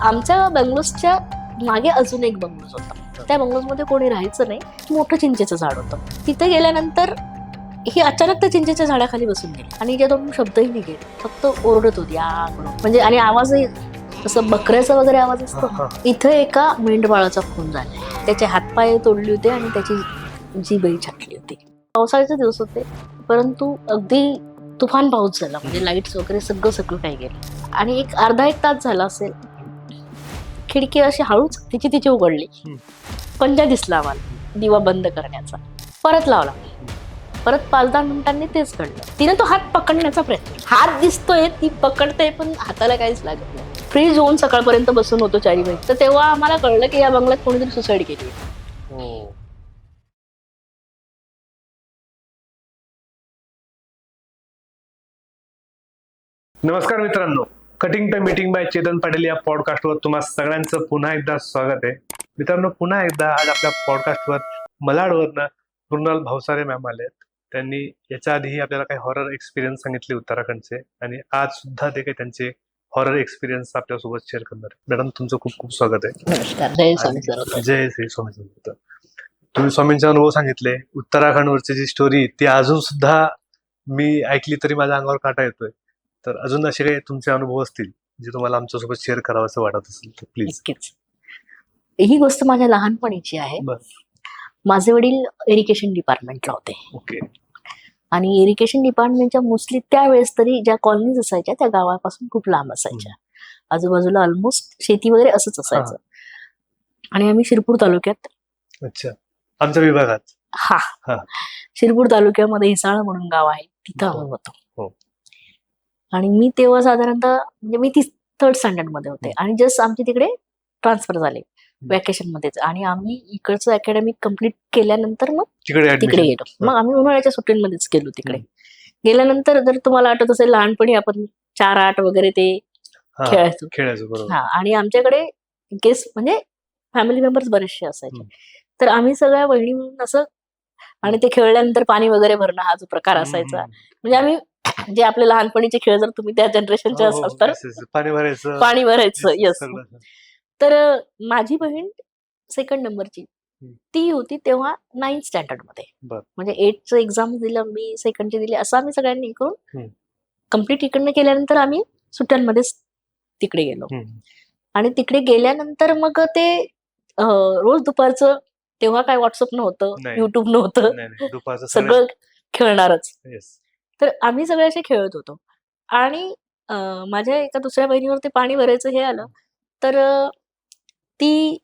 आमच्या बंगलोजच्या मागे अजून एक बंगलोज होता. त्या बंगलोजमध्ये कोणी राहायचं नाही मोठं चिंचेचं झाड होतं. तिथे गेल्यानंतर ही अचानक त्या चिंचेच्या झाडाखाली बसून गेली. आणि त्या दोन शब्दही नाही गेले फक्त ओरडत होती म्हणजे आणि आवाजही तसं बकऱ्याचा वगैरे आवाज असतो. इथं एका मेंढपाळाचा खून झाला. त्याचे हातपाय तोडले होते आणि त्याची जीभही छाटली होती. पावसाळ्याचे दिवस होते परंतु अगदी तुफान पाऊस झाला. म्हणजे लाईट्स वगैरे सगळं सगळं काही गेलं. आणि एक अर्धा एक तास झाला असेल खिडकी अशी हळूच तिची तिची उघडली. पंजा दिसला आम्हाला. दिवा बंद करण्याचा. परत लावला. परत पाच दहा मिनिटांनी तेच घडलं. तिने तो हात पकडण्याचा प्रयत्न हात दिसतोय ती पकडते पण हाताला काहीच लागत नाही. फ्रीज होऊन सकाळपर्यंत बसून होतो चारी बहीण तर तेव्हा आम्हाला कळलं की या बंगल्यात कोणीतरी सुसाईड केली हो. नमस्कार मित्रांनो. Cutting the meeting by Chetan Patil या पॉडकास्टवर तुम्हा सगळ्यांचं पुन्हा एकदा स्वागत आहे. मित्रांनो पुन्हा एकदा आज आपल्या पॉडकास्टवर मलाडवरनं मृणाल भावसारे मॅम आले आहेत. त्यांनी याच्या आधीही आपल्याला काही हॉरर एक्सपिरियन्स सांगितले उत्तराखंडचे आणि आज सुद्धा ते काही त्यांचे हॉरर एक्सपिरियन्स आपल्यासोबत शेअर करणार. मॅडम तुमचं खूप खूप स्वागत आहे. जय श्री स्वामी समर्थ तुम्ही स्वामींचे अनुभव सांगितले. उत्तराखंडवरची जी स्टोरी ती अजून सुद्धा मी ऐकली तरी माझ्या अंगावर काटा येतोय. तर अजून असे काही तुमचे अनुभव असतील जे तुम्हाला आमच्यासोबत शेअर करावं वाटत असेल तर प्लीज नक्कीच. ही गोष्ट माझ्या लहानपणीची आहे. माझे वडील इरिगेशन डिपार्टमेंटला होते. ओके. आणि इरिगेशन डिपार्टमेंटच्या मोस्टली त्यावेळेस तरी ज्या कॉलनीज असायच्या त्या गावापासून खूप लांब असायच्या. आजूबाजूला ऑलमोस्ट शेती वगैरे असंच असायचं. आणि आम्ही शिरपूर तालुक्यात अच्छा. आमच्या विभागात. हा. शिरपूर तालुक्यामध्ये हिसाळ म्हणून गाव आहे. तिथं आम्ही. होतो. आणि मी तेव्हा साधारणतः म्हणजे मी ती थर्ड स्टँडर्डमध्ये होते. आणि जस्ट आमचे तिकडे ट्रान्सफर झाले. वॅकेशन मध्येच. आणि आम्ही इकडचं अकॅडमिक कंप्लीट केल्यानंतर मग तिकडे गेलो. मग आम्ही उन्हाळ्याच्या सुट्टींमध्येच गेलो तिकडे. गेल्यानंतर जर तुम्हाला आठवत असेल लहानपणी आपण चार आठ वगैरे ते खेळायचो. खेळायचं हा आणि आमच्याकडे गेस्ट म्हणजे फॅमिली मेंबर्स बरेचसे असायचे. तर आम्ही सगळ्या बहिणी मिळून असं आणि ते खेळल्यानंतर पाणी वगैरे भरणं हा जो प्रकार असायचा. म्हणजे आम्ही जे आपले लहानपणीचे खेळ जर तुम्ही त्या जनरेशनचे हो, हो, असाल तर. पाणी भरायचं पाणी भरायचं यस. तर माझी बहीण सेकंड नंबरची. ती होती तेव्हा नाईन्थ स्टँडर्डमध्ये. म्हणजे एटचं एक्झाम दिलं मी सेकंडची दिली असं आम्ही सगळ्यांनी करून. कंप्लीट इकडनं केल्यानंतर आम्ही सुट्ट्यांमध्येच तिकडे गेलो. आणि तिकडे गेल्यानंतर मग ते रोज दुपारचं तेव्हा काय व्हॉट्सअप नव्हतं. युट्यूब नव्हतं सगळं खेळणारच तर आम्ही सगळे असे खेळत होतो आणि अं, माझ्या एका दुसऱ्या बहिणीवर ते पाणी भरायचं हे आलं तर अं, ती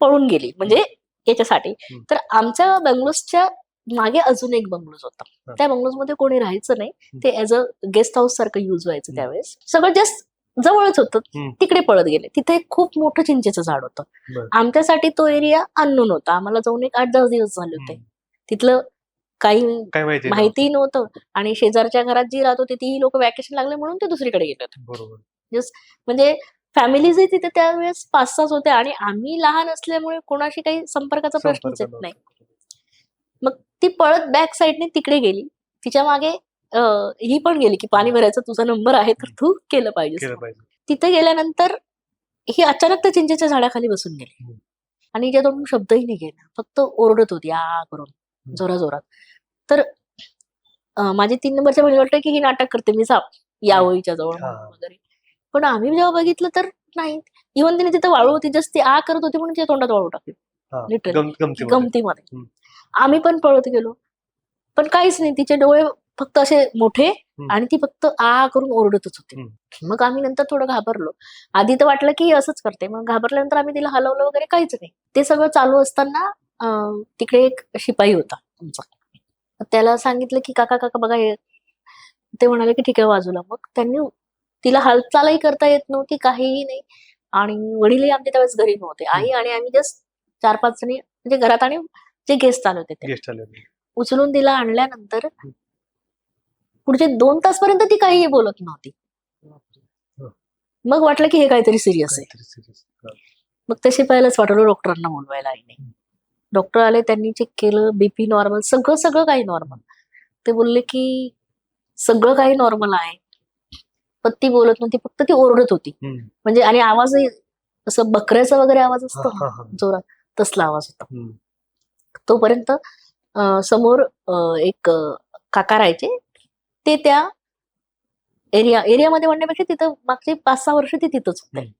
पळून गेली म्हणजे याच्यासाठी. तर आमच्या बंगलोजच्या मागे अजून एक बंगलोज होता हा. त्या बंगलोजमध्ये कोणी राहायचं नाही ते ऍज अ गेस्ट हाऊस सारखं युज व्हायचं. त्यावेळेस सगळं जस्ट जवळच होतं. तिकडे पळत गेले तिथे एक खूप मोठं चिंचेचं झाड होतं बरं. आमच्यासाठी तो एरिया अननोन होता आम्हाला जाऊन एक आठ दहा दिवस झाले होते. तिथलं काही काय माहिती नव्हतं. आणि शेजारच्या घरात जी राहत होती तीही लोक वॅकेशन लागले म्हणून ते दुसरीकडे गेले होते. बरोबर. म्हणजे फॅमिलीजही तिथे त्यावेळेस पाच सहाच होते आणि आम्ही लहान असल्यामुळे कोणाशी काही संपर्काचा प्रश्नच येत नाही. मग ती पळत बॅक साईडने तिकडे गेली. तिच्यामागे अं, ही पण गेली की पाणी भरायचा तुझा नंबर आहे तर तू केलं पाहिजे. केलं पाहिजे. तिथे गेल्यानंतर ही अचानक त्या चिंचेच्या झाडाखाली बसून गेली. हम्म. आणि ज्या दोन शब्दही नाही गेला फक्त ओरडत होती आ करून. जोरा जोरात तर माझी तीन नंबरच्या बहिणी वाटतं की ही नाटक करते मी साप या ओळीच्या जवळ वगैरे. पण आम्ही जेव्हा बघितलं तर नाही. इव्हन तिने तिथं वाळू होती जस्ट ती आ करत होती म्हणून तिच्या तोंडात वाळू टाकली. गम- गमतीमध्ये. आम्ही पण पळत गेलो. पण काहीच नाही तिचे डोळे फक्त असे मोठे आणि ती फक्त आ करून ओरडतच होती. मग आम्ही नंतर थोडं घाबरलो. आधी तर वाटलं की असंच करते मग घाबरल्यानंतर आम्ही तिला हलवलं वगैरे काहीच नाही. ते सगळं चालू असताना तिकडे एक शिपाई होता आमचा. त्याला सांगितलं की काका काका बघा हे. ते म्हणाले की ठीक आहे बाजूला मग त्यांनी तिला हालचालही करता येत नव्हती काहीही नाही. आणि वडीलही आमचे त्यावेळेस घरी नव्हते. आई आणि आम्ही जस्ट चार पाच जणी म्हणजे घरात आणि जे गेस्ट आले होते ते. उचलून तिला आणल्यानंतर पुढचे दोन तासपर्यंत ती काहीही बोलत नव्हती. मग वाटलं की हे काहीतरी सिरियस आहे. मग ते शिपायलाच वाटवलं डॉक्टरांना बोलवायला आईने. डॉक्टर आले त्यांनी चेक केलं बीपी नॉर्मल सगळं सगळं काही नॉर्मल ते बोलले की सगळं काही नॉर्मल आहे पण ती बोलत नव्हती फक्त ती ओरडत होती. म्हणजे आणि आवाजही असं बकऱ्याचा वगैरे आवाज असतो. जोरात तसला आवाज होता. तोपर्यंत समोर एक काका राहायचे ते त्या एरिया एरियामध्ये म्हणण्यापेक्षा तिथं मागची पाच सहा वर्ष ते तिथंच होते.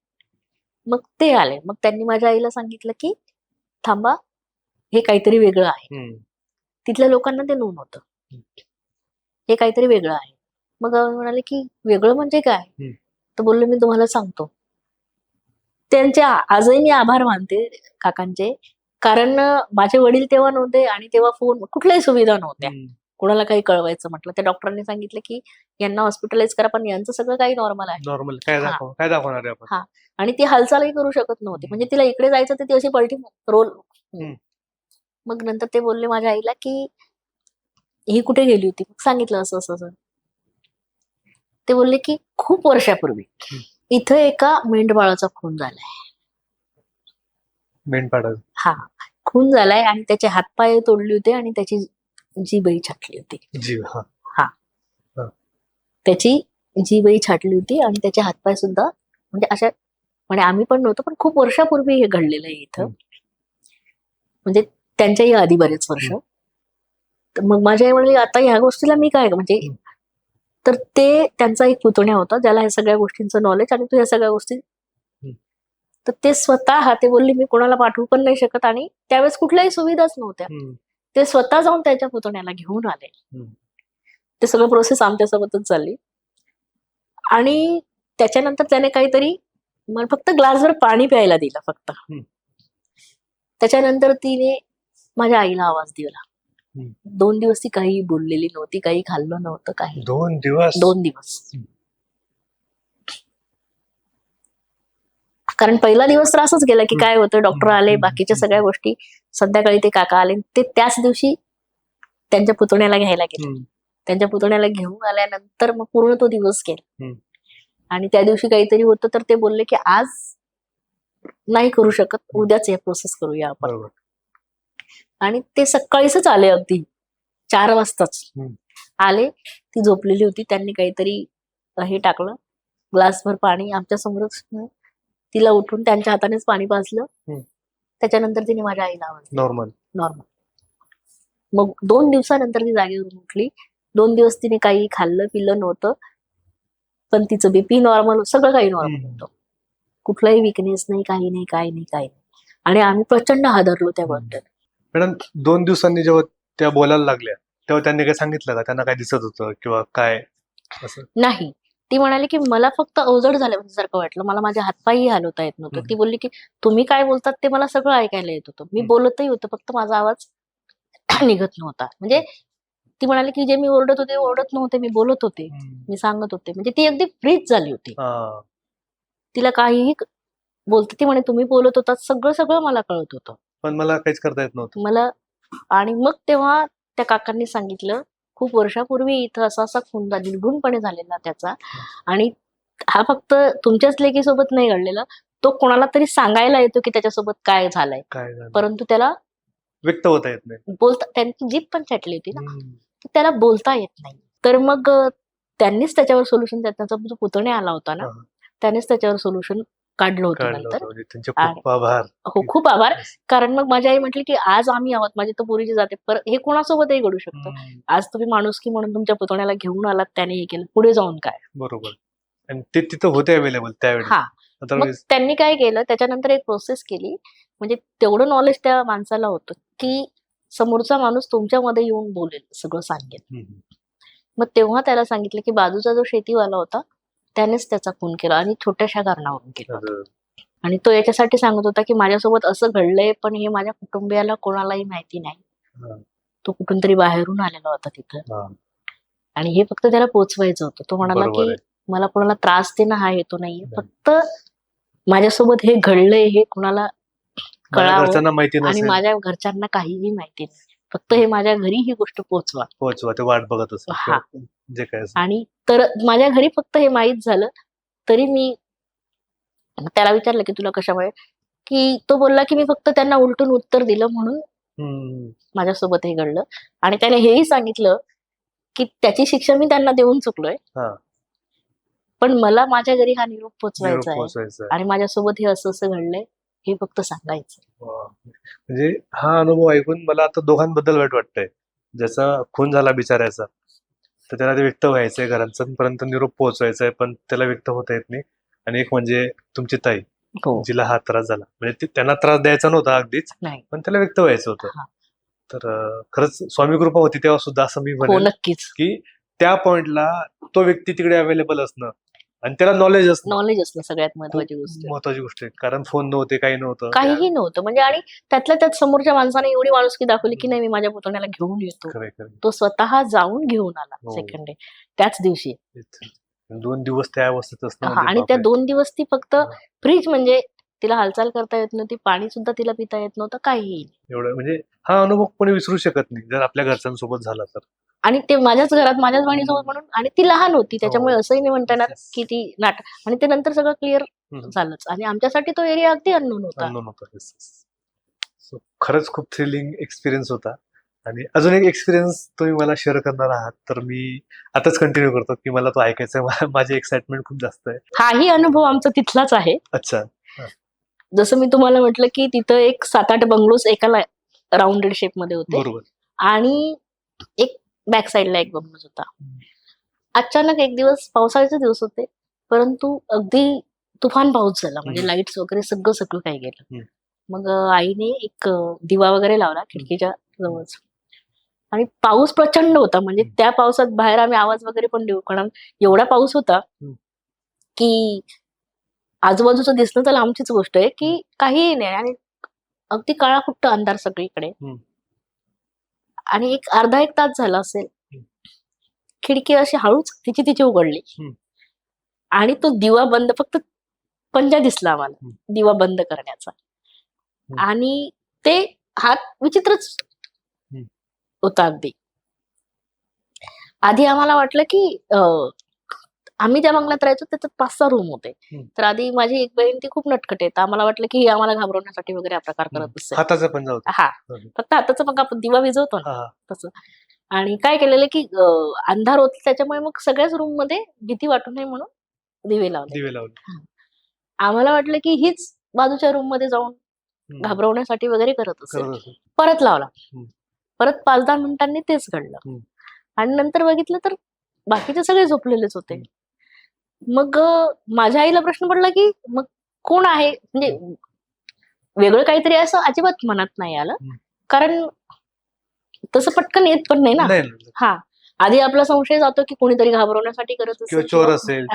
मग ते आले मग त्यांनी माझ्या आईला सांगितलं की थांबा हे काहीतरी वेगळं आहे. तिथल्या लोकांना ते नोंद होतं. हे काहीतरी वेगळं आहे. मग म्हणाले की वेगळं म्हणजे काय. तर बोलले मी तुम्हाला सांगतो. त्यांचे आजही मी आभार मानते काकांचे. कारण माझे वडील तेव्हा नव्हते आणि तेव्हा फोन कुठल्याही सुविधा नव्हत्या. कोणाला काही कळवायचं म्हटलं. त्या डॉक्टरांनी सांगितलं की यांना हॉस्पिटलाइज करा पण यांचं सगळं काही नॉर्मल आहे. नॉर्मल. काय हा. दाखव काय दाखवणार आपण? आणि ती हालचालही करू शकत नव्हती. म्हणजे तिला इकडे जायचं तर ती अशी पलटी रोल. मग नंतर ते बोलले माझ्या आईला की ही कुठे गेली होती? मग सांगितलं असं असं असं. ते बोलले की खूप वर्षापूर्वी. इथं एका मेंढबाळाचा खून झालाय. हा. खून झालाय आणि त्याचे हातपाय तोडले होते आणि त्याची जीबही छाटली होती. हा. त्याची जीबही छाटली होती आणि त्याचे हातपाय सुद्धा म्हणजे अशा म्हणजे आम्ही पण नव्हतो पण खूप वर्षापूर्वी हे घडलेलं आहे इथं. म्हणजे त्यांच्याही आधी बरेच वर्ष. तर मग माझ्या आई म्हणली आता ह्या गोष्टीला मी काय? म्हणजे. तर ते त्यांचा एक पुतण्या होता ज्याला ह्या सगळ्या गोष्टींचं नॉलेज आणि तो ह्या सगळ्या गोष्टी तर ते स्वतः ते बोलले मी कोणाला पाठवू पण नाही शकत. आणि त्यावेळेस कुठल्याही सुविधाच नव्हत्या. ते स्वतः जाऊन त्याच्या पुतण्याला घेऊन आले. ते सगळं प्रोसेस आमच्यासोबतच चालली. आणि त्याच्यानंतर त्याने काहीतरी मला फक्त ग्लासभर पाणी प्यायला दिलं फक्त. त्याच्यानंतर तिने माझ्या आईला आवाज दिला. दोन दिवस ती काही बोललेली नव्हती काही खाल्लं नव्हतं काही दोन दिवस दोन दिवस. कारण पहिला दिवस तर असंच गेला की काय होतं डॉक्टर. आले. बाकीच्या सगळ्या गोष्टी संध्याकाळी ते काका आले ते त्याच दिवशी त्यांच्या पुतण्याला घ्यायला गेले. त्यांच्या पुतण्याला घेऊन आल्यानंतर मग पूर्ण तो दिवस गेला. आणि त्या दिवशी काहीतरी होतं तर ते बोलले की आज नाही करू शकत उद्याच हे प्रोसेस करूया आपण आणि ते सकाळीच आले अगदी. चार वाजताच. आले ती झोपलेली होती. त्यांनी काहीतरी हे टाकलं. ग्लासभर पाणी आमच्या समोरच तिला उठून त्यांच्या हातानेच पाणी पाजलं. त्याच्यानंतर तिने माझ्या आईला आवाज नॉर्मल नॉर्मल मग दोन दिवसानंतर ती जागेवरून उठली. दोन दिवस तिने काही खाल्लं पिल्लं नव्हतं. पण तिचं बीपी नॉर्मल सगळं काही नॉर्मल. होतं. कुठलाही विकनेस नाही काही नाही काही नाही काही नाही. आणि आम्ही प्रचंड हादरलो त्याबद्दल मॅडम दोन दिवसांनी जेव्हा त्या बोलायला लागल्या तेव्हा त्यांनी काय सांगितलं का? त्यांना काय दिसत होतं किंवा काय? असं. नाही. ती म्हणाली की मला फक्त अवजड झाल्यासारखं वाटलं. मला माझ्या हातपायही हलवता येत नव्हतं. ती बोलली की तुम्ही काय बोलतात ते मला सगळं ऐकायला येत होतं. मी. बोलतही होतं फक्त माझा आवाज निघत नव्हता. म्हणजे ती म्हणाली की जे मी ओरडत होते ओरडत नव्हते. मी बोलत होते. मी सांगत होते. म्हणजे ती अगदी फ्रीज झाली होती. तिला काहीही बोलते ती म्हणे तुम्ही बोलत होतात सगळं सगळं मला कळत होतं. पण मला काहीच करता येत नव्हतं. मला आणि मग तेव्हा त्या काकांनी सांगितलं खूप वर्षापूर्वी इथं असा असा खून झाला निर्घुणपणे झालेला त्याचा आणि हा फक्त तुमच्याच लेकीसोबत नाही घडलेला तो कोणाला तरी सांगायला येतो की त्याच्यासोबत काय झालंय. काय झालं परंतु त्याला व्यक्त होता येत नाही. बोलता त्यांची जीप पण छाटली होती ना. हम्म. तर त्याला बोलता येत नाही. तर मग अं, त्यांनीच त्याच्यावर सोल्युशन त्याचा जो पुतण्या आला होता ना हा. त्यानेच त्याच्यावर सोल्युशन काढलं होतं कळलं नंतर. होतं. म्हणजे आणि- खूप आभार. हो खूप आभार. कारण मग माझी आई म्हटली की आज आम्ही आहोत. माझी तर पुरीची जाते. पर हे कोणासोबतही घडू शकतं. हम्म. आज तुम्ही माणुसकी म्हणून तुमच्या पुतण्याला घेऊन आलात त्याने हे केलं. पुढे जाऊन काय? बरोबर. आणि ते तिथं होते अवेलेबल त्यावेळेस हा. मग त्यांनी काय केलं? त्याच्यानंतर एक प्रोसेस केली. म्हणजे तेवढं नॉलेज त्या माणसाला होतं की समोरचा माणूस तुमच्यामध्ये येऊन बोलेल सगळं सांगेल. मग तेव्हा त्याला सांगितलं की बाजूचा जो शेतीवाला होता त्यानेच त्याचा खून केला आणि छोट्याशा कारणावरून केला. आणि तो याच्यासाठी सांगत होता की माझ्यासोबत असं घडलंय पण हे माझ्या कुटुंबियाला कोणालाही माहिती नाही. तो कुठून तरी बाहेरून आलेला होता तिथं. आणि हे फक्त त्याला पोचवायचं होतं. तो म्हणाला की. मला कोणाला त्रास देणं हा हेतू नाहीये. नाही. फक्त माझ्यासोबत हे घडलंय हे कोणाला कळावं आणि माझ्या घरच्यांना काहीही माहिती नाही. फक्त हे माझ्या घरी ही गोष्ट पोचवा पोहोचवा ते वाट बघत हा. जे काय आणि तर माझ्या घरी फक्त हे माहीत झालं तरी मी त्याला विचारलं की तुला कशामुळे की तो बोलला की मी फक्त त्यांना उलटून उत्तर दिलं म्हणून. माझ्यासोबत हे घडलं आणि त्याने हेही सांगितलं की त्याची शिक्षा मी त्यांना देऊन चुकलोय. पण मला माझ्या घरी हा निरोप पोचवायचा आहे. आणि माझ्यासोबत हे असं असं घडलंय हे फक्त सांगायचं. म्हणजे हा अनुभव ऐकून मला आता दोघांबद्दल वाईट वाटतंय. ज्याचा खून झाला बिचारायचा तर त्याला ते व्यक्त व्हायचंय घरांपर्यंत निरोप पोहोचवायचा आहे पण त्याला व्यक्त होता येत नाही. आणि एक म्हणजे तुमची ताई हो. जिला हा त्रास झाला. म्हणजे त्यांना त्रास द्यायचा नव्हता अगदीच नाही. पण त्याला व्यक्त व्हायचं होतं. हा. तर खरंच स्वामी कृपा होती तेव्हा सुद्धा असं मी हो म्हणेन नक्कीच. की त्या पॉइंटला तो व्यक्ती तिकडे अवेलेबल असणं आणि त्याला नॉलेज असणं नॉलेज असणं सगळ्यात महत्वाची गोष्ट. महत्वाची गोष्ट आहे कारण फोन नव्हते काही नव्हतं काहीही नव्हतं म्हणजे आणि त्यातल्या त्यात समोरच्या माणसाने एवढी माणुसकी दाखवली की नाही मी माझ्या पुतण्याला घेऊन येतो. तो स्वतः जाऊन घेऊन आला हो. सेकंड डे त्याच दिवशी. दोन दिवस त्या अवस्थेत असणं हा म्हणजे आणि त्या. दोन दिवस ती फक्त हा. फ्रीज म्हणजे तिला हालचाल करता येत नव्हती पाणी सुद्धा तिला पिता येत नव्हतं काहीही एवढं म्हणजे हा अनुभव कोणी विसरू शकत नाही जर आपल्या घरच्यांसोबत झाला तर आणि ते माझ्याच घरात माझ्याच बहिणीसोबत म्हणून आणि ती लहान होती त्याच्यामुळे हो. असंही नाही म्हणता येणार. की ती नाट आणि ते नंतर सगळं क्लिअर. झालंच. आणि आमच्यासाठी तो एरिया अगदी अननोन होता. खरंच खूप थ्रिलिंग एक्सपिरियन्स होता. आणि अजून एक एक्सपिरियन्स तुम्ही मला शेअर करणार आहात तर मी आताच कंटिन्यू करतो की मला तो ऐकायचा माझी एक्साइटमेंट खूप जास्त आहे. हाही अनुभव आमचा तिथलाच आहे. अच्छा. जसं मी तुम्हाला म्हटलं की तिथं एक सात आठ बंगलोज एका राऊंडेड शेपमध्ये होते. बरोबर. आणि एक बॅक साईडला एक बंगलोज होता. अचानक एक दिवस पावसाळ्याचे दिवस होते परंतु अगदी तुफान पाऊस झाला म्हणजे. लाईट्स वगैरे सगळं सगळं काही गेलं. मग आईने एक दिवा वगैरे लावला खिडकीच्या जवळच आणि पाऊस प्रचंड होता म्हणजे. त्या पावसात बाहेर आम्ही आवाज वगैरे पण देऊ कारण एवढा पाऊस होता. की आजूबाजूचं दिसणं तर लांबचीच गोष्ट आहे की काहीही नाही आणि अगदी काळा कुट्ट अंधार सगळीकडे. आणि एक अर्धा एक तास झाला असेल. खिडकी अशी हळूच तिची तिची उघडली. आणि तो दिवा बंद फक्त पंजा दिसला आम्हाला. दिवा बंद करण्याचा. आणि ते हात विचित्रच. होता अगदी आधी आम्हाला वाटलं की आम्ही त्या बंगल्यात राहायचो त्याच्यात पाच सहा रूम होते. तर आधी माझी एक बहीण ती खूप नटखट तर आम्हाला वाटलं की आम्हाला घाबरवण्यासाठी वगैरे हा प्रकार करत होता हा. फक्त हाताचा मग आपण दिवा विझवतो ना. तसं. आणि काय केलेलं की अंधार होत त्याच्यामुळे मग सगळ्याच रूममध्ये भीती वाटू नये म्हणून दिवे लावले. दिवे लावले. आम्हाला वाटलं की हीच बाजूच्या रूममध्ये जाऊन. घाबरवण्यासाठी वगैरे करत असेल. परत लावला. परत पाच दहा मिनिटांनी तेच घडलं. आणि नंतर बघितलं तर बाकीचे सगळे झोपलेलेच होते. मग माझ्या आईला प्रश्न पडला की मग कोण आहे म्हणजे वेगळं काहीतरी असं अजिबात मनात नाही आलं. कारण तसं पटकन येत पण नाही ना. हा आधी आपला संशय जातो की कोणीतरी घाबरवण्यासाठी करत असेल चोर असेल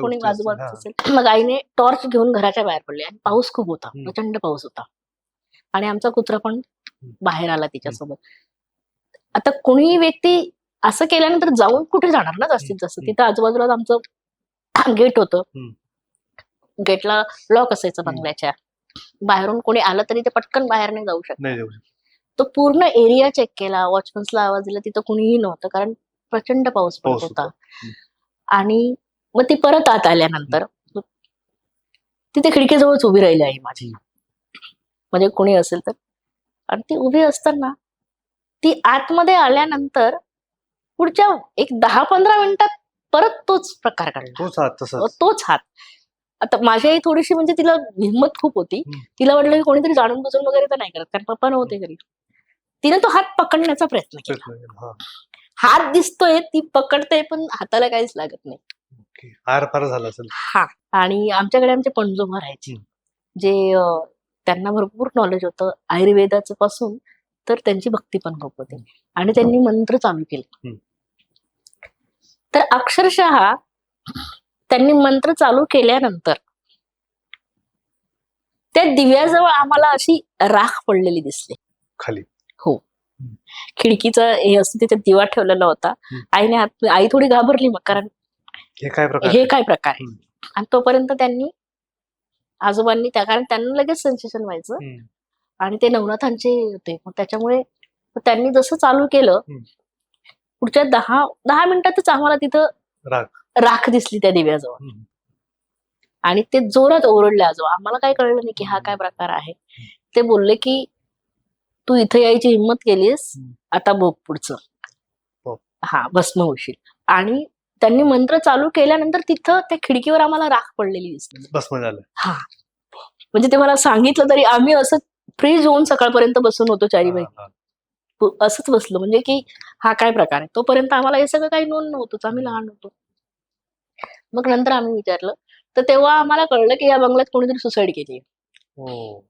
कोणी. आजूबाजूचं. असेल मग आईने टॉर्च घेऊन घराच्या बाहेर पडले आणि पाऊस खूप होता. प्रचंड पाऊस होता आणि आमचा कुत्रा पण बाहेर आला तिच्यासोबत आता कोणीही व्यक्ती असं केल्यानंतर जाऊन कुठे जाणार ना जास्तीत जास्त. तिथं आजूबाजूला आमचं गेट होतं. गेटला लॉक असायचं. बंगल्याच्या. बाहेरून कोणी आलं तरी ते पटकन बाहेर नाही जाऊ शकत. तो पूर्ण एरिया चेक केला. वॉचमन्सला आवाज दिला. तिथं कुणीही नव्हतं कारण प्रचंड पाऊस पडत होता. आणि मग ती परत आत आल्यानंतर तिथे खिडकीजवळच उभी राहिली आई माझी. म्हणजे कोणी असेल तर. आणि ती उभी असताना ती आतमध्ये आल्यानंतर पुढच्या एक दहा पंधरा मिनिटात परत तोच प्रकार घडला. तोच हात तसाच. तोच हात. आता माझी आई थोडीशी म्हणजे तिला हिंमत खूप होती. हम्म. तिला वाटलं की कोणीतरी जाणून बुजून वगैरे तर नाही करत कारण पप्पा नव्हते घरी. तिने तो हात पकडण्याचा प्रयत्न केला. हा. हात दिसतोय ती पकडते पण हाताला काहीच लागत नाही. ओके. झाला असेल. हा. आणि आमच्याकडे आमचे पणजोबा राहायचे हम्म. जे अं, त्यांना भरपूर नॉलेज होतं. आयुर्वेदाचं पासून तर त्यांची भक्ती पण खूप होती. आणि त्यांनी मंत्र चालू केले. हम्म. तर अक्षरशः त्यांनी मंत्र चालू केल्यानंतर त्या दिव्याजवळ आम्हाला अशी राख पडलेली दिसली. खाली. खिडकीचा हे असं तिथे दिवा ठेवलेला होता. आईने आई थोडी घाबरली मग कारण हे काय प्रकार हे काय प्रकार आहे. आणि तोपर्यंत त्यांनी आजोबांनी त्या कारण त्यांना लगेच सेन्सेशन व्हायचं. आणि ते नवनाथांचे होते. मग त्याच्यामुळे त्यांनी जसं चालू केलं. पुढच्या दहा दहा मिनिटातच आम्हाला तिथं राख. दिसली त्या दिव्याजवळ. आणि ते जोरात ओरडले आजोबा. आम्हाला काय कळलं नाही की हा काय प्रकार आहे. ते बोलले की तू इथं यायची हिंमत केलीस. आता बघ पुढचं. हो. हा भस्म होशील. आणि त्यांनी मंत्र चालू केल्यानंतर तिथं त्या खिडकीवर आम्हाला राख पडलेली दिसली. भस्म झालं. हा. म्हणजे ते मला सांगितलं तरी आम्ही असं फ्रीज होऊन सकाळपर्यंत बसून होतो चारी बाई. असंच बसलो. म्हणजे की हा काय प्रकार आहे? तोपर्यंत आम्हाला हे सगळं काही नोंद नव्हतंच आम्ही लहान होतो. मग नंतर आम्ही विचारलं. तर तेव्हा आम्हाला कळलं की या बंगल्यात कोणीतरी सुसाईड केली हो.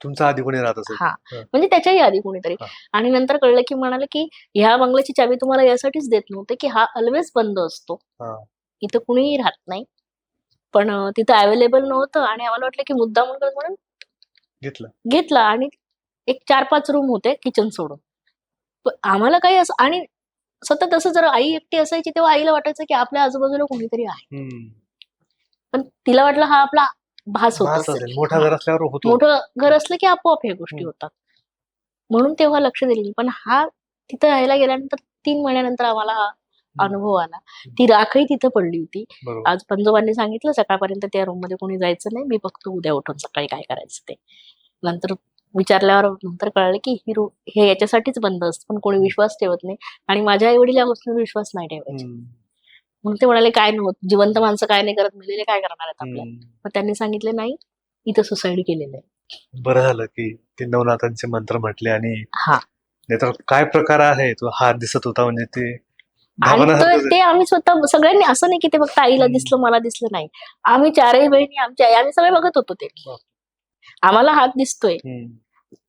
तुमचा आधी कोणी राहत असेल हा. म्हणजे त्याच्याही आधी कोणीतरी. आणि नंतर कळलं की म्हणाले की ह्या बंगल्याची चावी तुम्हाला यासाठीच देत नव्हते की हा ऑलवेज बंद असतो. हा. इथं कुणीही राहत नाही. पण तिथं अवेलेबल नव्हतं आणि आम्हाला वाटलं की मुद्दा म्हणून म्हणून घेतलं. घेतला आणि एक चार पाच रूम होते किचन सोडून. पण आम्हाला काही असं आणि सतत असं जर आई एकटी असायची तेव्हा आईला वाटायचं की आपल्या आजूबाजूला कोणीतरी आहे. पण तिला वाटलं हा आपला भास होत. मोठा घर असल्यावर होतो. मोठं घर असलं की आपोआप ह्या गोष्टी. होतात. म्हणून तेव्हा लक्ष दिलं नाही. पण हा तिथं राहायला गेल्यानंतर तीन महिन्यानंतर आम्हाला हा अनुभव आला. ती राखही तिथं पडली होती. आज पंजोबांनी सांगितलं सकाळपर्यंत त्या रूममध्ये कोणी जायचं नाही. मी बघतो उद्या उठून सकाळी काय करायचं ते. नंतर विचारल्यावर नंतर कळलं की ही रू हे याच्यासाठीच बंद असतं. पण कोणी विश्वास ठेवत नाही आणि माझ्या आई वडील या गोष्टीवर विश्वास नाही ठेवायचे. म्हणून ते म्हणाले काय नव्हतं. जिवंत माणसं काय नाही करत. मेलेले काय करणार आहेत आपल्याला? हम्म. मग त्यांनी सांगितले नाही इथं सुसाईड केलेलं आहे. बरं झालं की ते नवनाथांचे मंत्र म्हटले आणि हा. नाहीतर काय प्रकार आहे? तो हात दिसत होता म्हणजे ते आणि ते आम्ही स्वतः सगळ्यांनी असं नाही की ते फक्त आईला. दिसलं मला दिसलं नाही. आम्ही चारही बहिणी आमची आई आम्ही सगळे बघत होतो ते. आम्हाला हात दिसतोय.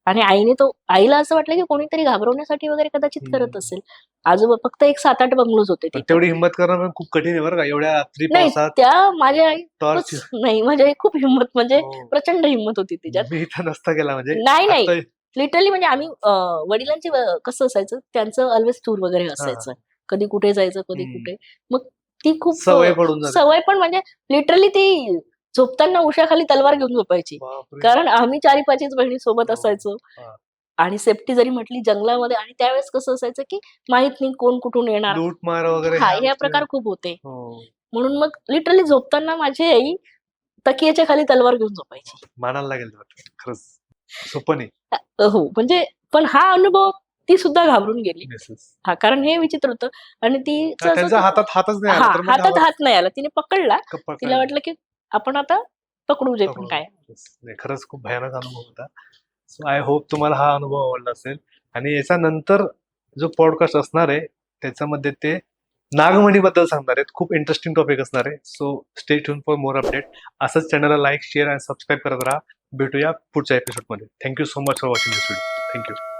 आणि आईने तो आईला असं वाटलं की कोणीतरी घाबरवण्यासाठी वगैरे कदाचित. करत असेल. आजोबा फक्त एक सात आठ बंगलोज होते. तेवढी हिंमत करणं खूप कठीण आहे बरं का. एवढ्या रात्री नाही पावसात त्या माझ्या आई टॉर्च नाही माझी आई खूप हिंमत म्हणजे हो. प्रचंड हिंमत होती तिच्यात. मी इथं नसता गेला म्हणजे. नाही नाही. आता- लिटरली म्हणजे आम्ही अं, वडिलांची व- कसं असायचं त्यांचं ऑलवेज टूर वगैरे असायचं. कधी कुठे जायचं कधी हम्म. कुठे. मग ती खूप सवय पडून जाते. सवय पण म्हणजे लिटरली ती झोपताना उशाखाली तलवार घेऊन झोपायची. कारण आम्ही चारी पाचीच बहिणी सोबत हो. असायचो. आणि सेफ्टी जरी म्हटली जंगलामध्ये आणि त्यावेळेस कसं असायचं की माहीत नाही कोण कुठून येणार हा हे गोष्टी- प्रकार खूप होते हो. म्हणून मग लिटरली झोपताना माझी आई तकियाच्या खाली तलवार घेऊन झोपायची मानायला लागेल. खरंच हो म्हणजे पण हा अनुभव ती सुद्धा घाबरून गेली. हा कारण हे विचित्र होतं आणि ती हातात हात नाही आला तिने पकडला तिला? वाटलं की आपण आता पकडू जे पण. काय. नाही, खरंच खूप भयानक अनुभव होता. सो आय होप तुम्हाला हा अनुभव आवडला असेल. आणि याच्यानंतर जो पॉडकास्ट असणार आहे त्याच्यामध्ये ते नागमणी बद्दल सांगणार आहेत. खूप इंटरेस्टिंग टॉपिक असणार आहे. So stay tune for more update असंच चॅनलला लाईक शेअर आणि सबस्क्राईब करत राहा. भेटूया पुढच्या एपिसोडमध्ये thank you so much for watching this video thank you